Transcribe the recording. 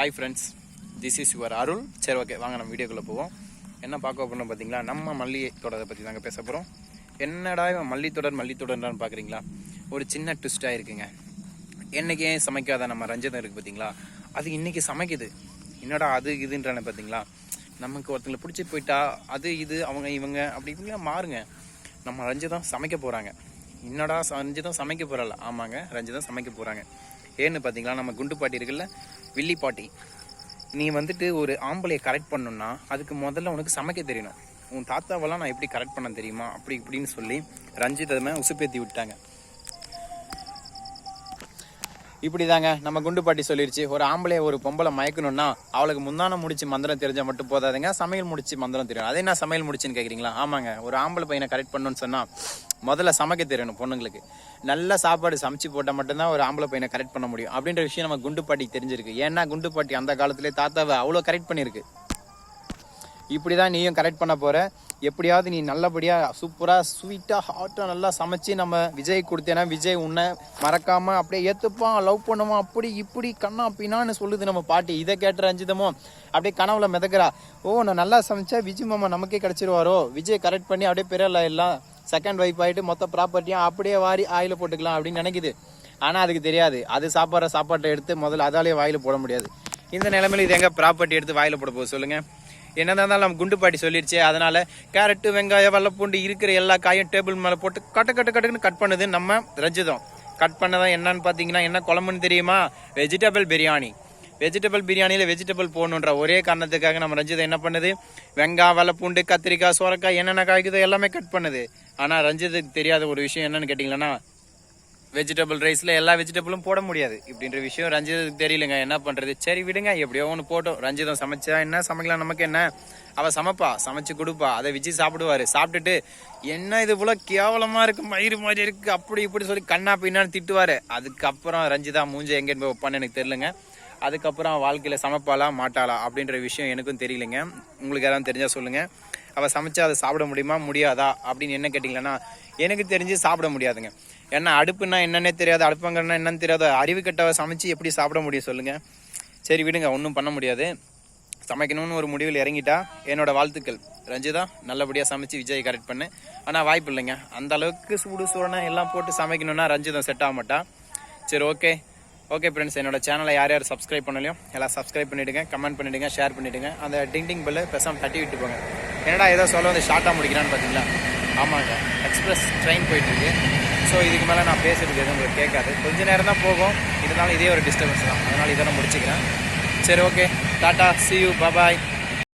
Hi friends this is your Arul சரி okay வாங்க நம்ம வீடியோக்குள்ளே போவோம். என்ன பார்க்க போகிறோம் பார்த்தீங்களா? நம்ம மல்லி தொடரை பற்றி தாங்க பேச போகிறோம் என்னடா இவன் மல்லித்தொடர் தொடர் பார்க்குறீங்களா? ஒரு சின்ன ட்விஸ்ட்டாக இருக்குங்க. என்னைக்கு ஏன் சமைக்காத நம்ம ரஞ்சிதம் இருக்குது பார்த்தீங்களா? அது இன்னைக்கு சமைக்குது. என்னடா அது இதுன்றானே பார்த்தீங்களா? நமக்கு ஒருத்தங்களை பிடிச்சி போயிட்டா அது இது அவங்க இவங்க அப்படி இப்படிலாம் மாறுங்க. நம்ம ரஞ்சிதம் சமைக்க போகிறாங்க என்னடா ச- ரஞ்சிதம் சமைக்க போகிறாள் ஆமாங்க ரஞ்சிதம் சமைக்க போகிறாங்க ஏன்னு பார்த்தீங்களா நம்ம குண்டு பாட்டி இருக்குல்ல வில்லி பாட்டி. நீ வந்துட்டு ஒரு ஆம்பளையை கரெக்ட் பண்ணணும்னா அதுக்கு முதல்ல உனக்கு சமைக்க தெரியணும். உன் தாத்தாவெல்லாம் நான் எப்படி கரெக்ட் பண்ண தெரியுமா அப்படி இப்படின்னு சொல்லி ரஞ்சித் ரஞ்சிதமே உசுப்பேத்தி விட்டாங்க. இப்படிதாங்க. நம்ம குண்டு பாட்டி சொல்லிருச்சு ஒரு ஆம்பளைய ஒரு பொம்பளை மயக்கணும்னா அவளுக்கு முந்தான முடிச்சு மந்திரம் தெரிஞ்சா மட்டும் போதாதுங்க சமையல் முடிச்சு மந்திரம் தெரியும். அதே என்ன சமையல் முடிச்சுன்னு கேக்குறீங்களா? ஆமாங்க. ஒரு ஆம்பளை பையனை கரெக்ட் பண்ணணும்னு சொன்னா முதல்ல சமைக்க தெரியணும் பொண்ணுங்களுக்கு. நல்ல சாப்பாடு சமைச்சு போட்டால் மட்டும்தான் ஒரு ஆம்பளை பையனை கரெக்ட் பண்ண முடியும். அப்படின்ற விஷயம் நம்ம குண்டு பாட்டிக்கு தெரிஞ்சிருக்கு. ஏன்னா குண்டு பாட்டி அந்த காலத்திலே தாத்தாவை அவ்வளோ கரெக்ட் பண்ணியிருக்கு. இப்படி தான் நீயும் கரெக்ட் பண்ண போகிற எப்படியாவது நீ நல்லபடியாக சூப்பராக ஸ்வீட்டாக ஹாட்டாக நல்லா சமைச்சு நம்ம விஜய் கொடுத்தேன்னா விஜய் உன்னை மறக்காமல் அப்படியே ஏற்றுப்பான் லவ் பண்ணுவான் அப்படி இப்படி கண்ணா பின்னான்னு சொல்லுது நம்ம பாட்டி. இதை கேட்ட ரஞ்சிதமோ அப்படியே கனவுல மிதக்கிறா. ஓ நான் நல்லா சமைச்சா விஜய் மாமா நமக்கே கிடச்சிருவாரோ? விஜய் கரெக்ட் பண்ணி அப்படியே பிறல எல்லாம் செகண்ட் ஒய்ஃப் ஆகிட்டு மொத்த ப்ராப்பர்ட்டியும் அப்படியே வாரி ஆயில போட்டுக்கலாம் அப்படின்னு நினைக்குது. ஆனால் அதுக்கு தெரியாது. அது சாப்பிட்ற சாப்பாட்டை எடுத்து முதல்ல அதாலேயே வாயில் போட முடியாது. இந்த நிலைமையில இது எங்கே ப்ராப்பர்ட்டி எடுத்து வாயில் போட போகுது சொல்லுங்கள் என்னதான் இருந்தாலும் நம்ம குண்டு பாட்டி சொல்லிடுச்சு அதனால கேரட்டு வெங்காயம் வெள்ளைப்பூண்டு இருக்கிற எல்லா காயும் டேபிள் மேலே போட்டு கட்டு கட்டு கட்டுன்னு கட் பண்ணுது நம்ம ரஞ்சிதம் கட் பண்ணதான் என்னன்னு பார்த்தீங்கன்னா என்ன குழம்புன்னு தெரியுமா? வெஜிடபிள் பிரியாணி வெஜிடபிள் பிரியாணியில் வெஜிடபிள் போடணுன்ற ஒரே காரணத்துக்காக நம்ம ரஞ்சிதம் என்ன பண்ணுது? வெங்காயம் வெள்ளைப்பூண்டு கத்திரிக்காய் சோரக்காய் என்னென்ன காய்க்குதோ எல்லாமே கட் பண்ணுது. ஆனால் ரஞ்சித்துக்கு தெரியாத ஒரு விஷயம் என்னன்னு கேட்டிங்கன்னா வெஜிடபிள் ரைஸில் எல்லா வெஜிடபிளும் போட முடியாது. இப்படின்ற விஷயம் ரஞ்சிதத்துக்கு தெரியலங்க. என்ன பண்ணுறது சரி விடுங்க. எப்படியோ ஒன்று போட்டோம். ரஞ்சிதம் சமைச்சா என்ன? சமைக்கலாம். நமக்கு என்ன? அவள் சமைப்பா. சமைச்சு கொடுப்பா. அதை விஜய் சாப்பிடுவாரு. சாப்பிட்டுட்டு என்ன இது போல கேவலமாக இருக்குது மயிறு மாதிரி இருக்குது அப்படி இப்படி சொல்லி கண்ணா பின்னான்னு திட்டுவார். அதுக்கப்புறம் ரஞ்சிதா மூஞ்ச எங்கேன்னு போய் வைப்பான்னு எனக்கு தெரியலங்க. அதுக்கப்புறம் வாழ்க்கையில் சமைப்பாளா? மாட்டாளா? அப்படின்ற விஷயம் எனக்கும் தெரியலங்க. உங்களுக்கு யாராவது தெரிஞ்சால் சொல்லுங்கள் அவள் சமைச்சா அதை சாப்பிட முடியுமா? முடியாதா? அப்படின்னு என்ன கேட்டிங்கன்னா எனக்கு தெரிஞ்சு சாப்பிட முடியாதுங்க. ஏன்னா அடுப்புனா என்னன்னே தெரியாது அடுப்பங்கன்னா என்னன்னு தெரியாது. அறிவு கெட்டவ சமைச்சு எப்படி சாப்பிட முடியும் சொல்லுங்கள் சரி விடுங்க ஒன்றும் பண்ண முடியாது. சமைக்கணும்னு ஒரு முடிவில் இறங்கிட்டா என்னோட வாழ்த்துக்கள். ரஞ்சிதா நல்லபடியாக சமைச்சு விஜய் கரெக்ட் பண்ணு. ஆனால் வாய்ப்பு இல்லைங்க. அந்த அளவுக்கு சூடு சூடனை எல்லாம் போட்டு சமைக்கணும்னா ரஞ்சிதம் செட் ஆக மாட்டா. சரி ஓகே ஓகே ஃப்ரெண்ட்ஸ் என்னோட சேனலை யார் யார் சப்ஸ்கிரைப் பண்ணலையும் எல்லாம் சப்ஸ்கிரைப் பண்ணிவிடுங்க கமெண்ட் பண்ணிவிடுங்க ஷேர் பண்ணிவிடுங்க அந்த டிங் டிங் பெல்லு பெசாம தட்டி விட்டு போங்க என்னடா ஏதோ சொல்ல வந்து ஷார்ட்டாக முடிக்கிறான்னு பார்த்தீங்களா ஆமாங்க. எக்ஸ்பிரஸ் ட்ரெயின் போயிட்டுருக்கு. ஸோ இதுக்கு மேலே நான் பேசுறது எதுவும் உங்களுக்கு கேட்காது. கொஞ்ச நேரம் தான் போகும். இருந்தாலும் இதே ஒரு டிஸ்டர்பன்ஸ் தான். அதனால் இதை நான் முடிச்சுக்கிறேன். சரி okay tata see you bye bye